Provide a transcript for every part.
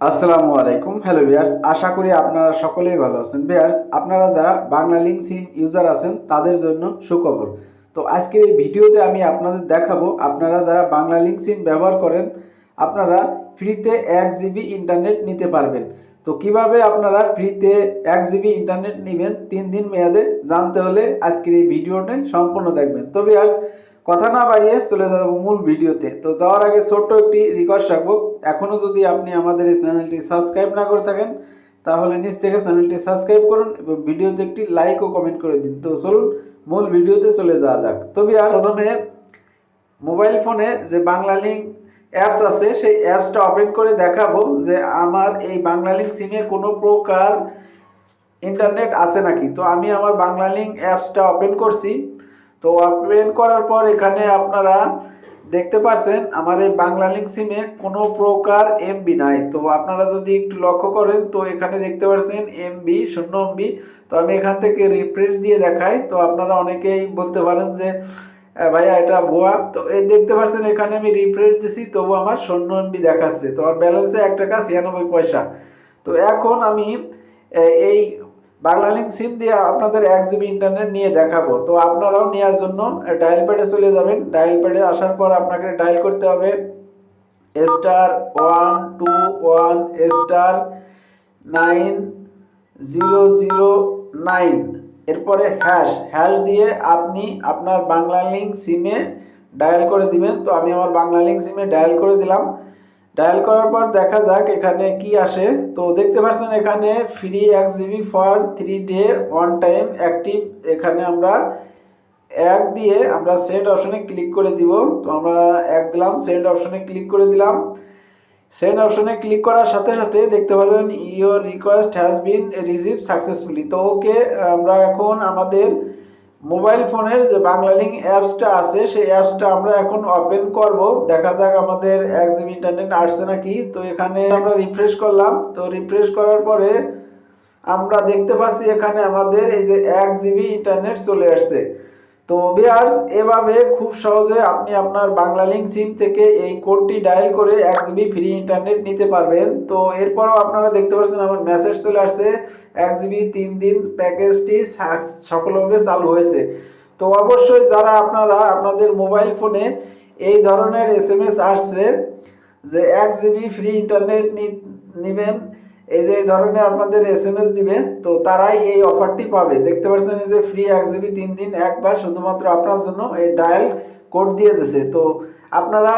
আসসালামু আলাইকুম। হ্যালো বিয়ার্স আশা করি আপনারা সকলেই ভালো আছেন। বিয়ার্স আপনারা যারা বাংলা লিঙ্ক সিম ইউজার আছেন, তাদের জন্য সুখবর। তো আজকের এই ভিডিওতে আমি আপনাদের দেখাবো, আপনারা যারা বাংলা লিঙ্ক সিম ব্যবহার করেন, আপনারা ফ্রিতে এক জিবি ইন্টারনেট নিতে পারবেন। তো কীভাবে আপনারা ফ্রিতে এক জিবি ইন্টারনেট নেবেন, তিন দিন মেয়াদে, জানতে হলে আজকের এই ভিডিওটা সম্পূর্ণ দেখবেন। তো বিয়ার্স কথা না বাড়িয়ে চলে যাব মূল ভিডিওতে। তো যাওয়ার আগে ছোট্ট একটি রিকোয়েস্ট রাখব। এখনও যদি আপনি আমাদের এই চ্যানেলটি সাবস্ক্রাইব না করে থাকেন, তাহলে নিচ থেকে চ্যানেলটি সাবস্ক্রাইব করুন এবং ভিডিওতে একটি লাইক ও কমেন্ট করে দিন। তো চলুন মূল ভিডিওতে চলে যাওয়া যাক। তবে আর প্রথমে মোবাইল ফোনে যে বাংলা লিঙ্ক অ্যাপস আছে, সেই অ্যাপসটা ওপেন করে দেখাবো যে আমার এই বাংলা লিঙ্ক সিমে কোনো প্রকার ইন্টারনেট আছে নাকি। তো আমি আমার বাংলা লিঙ্ক অ্যাপসটা ওপেন করছি। তো ওপেন করার পর এখানে আপনারা দেখতে পাচ্ছেন আমার এই বাংলা লিঙ্ক সিমে কোনো প্রকার এমবি নাই। তো আপনারা যদি একটু লক্ষ্য করেন, তো এখানে দেখতে পাচ্ছেন এমবি শূন্য এমবি তো আমি এখান থেকে রিফ্রেশ দিয়ে দেখাই। তো আপনারা অনেকেই বলতে পারেন যে ভাইয়া, এটা ভুয়া। তো এই দেখতে পাচ্ছেন এখানে আমি রিফ্রেশ দিছি, তবু আমার শূন্য এমবি দেখাচ্ছে। তো আমার ব্যালেন্সে এক টাকা ছিয়ানব্বই পয়সা। তো এখন আমি এই বাংলা লিঙ্ক সিম দিয়ে আপনাদের এক জিবি ইন্টারনেট নিয়ে দেখাবো। তো আপনারাও নেওয়ার জন্য ডায়াল প্যাডে চলে যাবেন। ডায়াল প্যাডে আসার পর আপনাকে ডায়াল করতে হবে star one two one star nine zero zero nine এরপরে হ্যাশ হ্যাশ দিয়ে আপনি আপনার বাংলা লিঙ্ক সিমে ডায়াল করে দিবেন। তো আমি আমার বাংলা লিঙ্ক সিমে ডায়াল করে দিলাম। ডায়াল করার পর দেখা যাক এখানে কি আসে। তো দেখতে পাচ্ছেন এখানে ফ্রি এক GB for three day one time active এখানে আমরা এক দিয়ে আমরা সেন্ড অপশনে ক্লিক করে দিব। তো আমরা এক দিলাম সেন্ড অপশনে ক্লিক করে দিলাম। সেন্ড অপশনে ক্লিক করার সাথে সাথে দেখতে পারবেন your request has been receive successfully তো ওকে আমরা এখন আমাদের মোবাইল ফোনের যে বাংলা লিঙ্ক অ্যাপসটা আছে, সেই অ্যাপসটা আমরা এখন ওপেন করব। দেখা যাক আমাদের এক জিবি ইন্টারনেট আসছে নাকি। তো এখানে আমরা রিফ্রেশ করলাম। তো রিফ্রেশ করার পরে আমরা দেখতে পাচ্ছি এখানে আমাদের এই যে এক জিবি ইন্টারনেট চলে আসছে। তো বিয়ার্স, এভাবে খুব সহজে আপনি আপনার বাংলা লিঙ্ক সিম থেকে এই কোডটি ডায়াল করে এক জিবি ফ্রি ইন্টারনেট নিতে পারবেন। তো এরপরও আপনারা দেখতে পাচ্ছেন আমার মেসেজ চলে আসছে, এক জিবি তিন দিন প্যাকেজটি সাক- সফলভাবে চালু হয়েছে। তো অবশ্যই যারা আপনারা আপনাদের মোবাইল ফোনে এই ধরনের এস এম এস আসছে, যে এক জিবি ফ্রি ইন্টারনেট নেবেন এই যে এই ধরনের আপনাদের এস এম এস দিবে, তো তারাই এই অফারটি পাবে। দেখতে পাচ্ছেন এই যে ফ্রি এক জিবি তিন দিন একবার শুধুমাত্র আপনার জন্য এই ডায়াল কোড দিয়ে দিছে। তো আপনারা,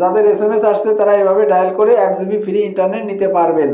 যাদের এস এম এস আসছে তারা এভাবে ডায়াল করে এক জিবি ফ্রি ইন্টারনেট নিতে পারবেন।